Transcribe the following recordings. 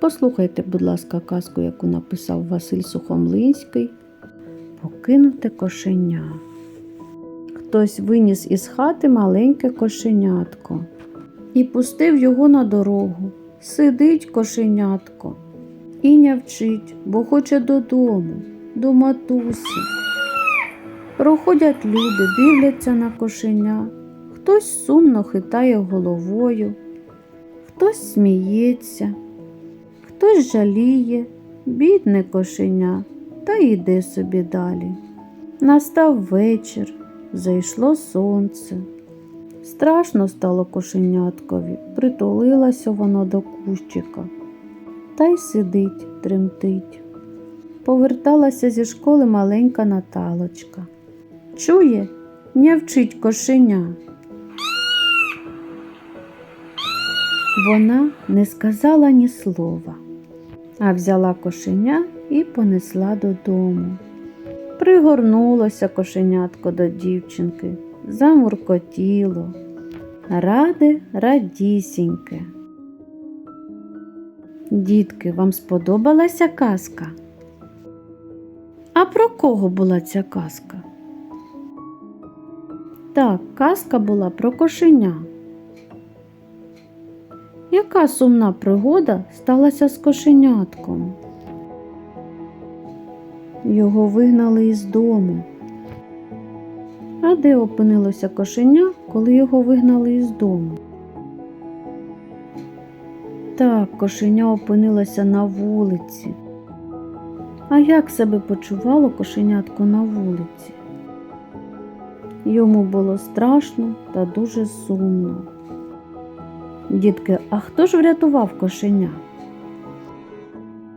Послухайте, будь ласка, казку, яку написав Василь Сухомлинський. Покинуте кошеня. Хтось виніс із хати маленьке кошенятко і пустив його на дорогу. Сидить кошенятко і нявчить, бо хоче додому, до матусі. Проходять люди, дивляться на кошеня. Хтось сумно хитає головою, хтось сміється, хтось жаліє, бідне кошеня, та йде собі далі. Настав вечір, зайшло сонце. Страшно стало кошеняткові, притулилося воно до кущика. Та й сидить, тремтить. Поверталася зі школи маленька Наталочка. Чує, нявчить кошеня. Вона не сказала ні слова, а взяла кошеня і понесла додому. Пригорнулося кошенятко до дівчинки, замуркотіло. Раде радісіньке. Дітки, вам сподобалася казка? А про кого була ця казка? Так, казка була про кошеня. Яка сумна пригода сталася з кошенятком? Його вигнали із дому. А де опинилося кошеня, коли його вигнали із дому? Так, кошеня опинилося на вулиці. А як себе почувало кошенятко на вулиці? Йому було страшно та дуже сумно. Дітки, а хто ж врятував кошеня?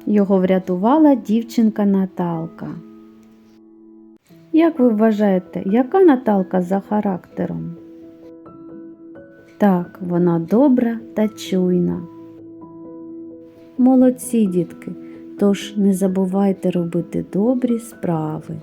Його врятувала дівчинка Наталка. Як ви вважаєте, яка Наталка за характером? Так, вона добра та чуйна. Молодці, дітки, тож не забувайте робити добрі справи.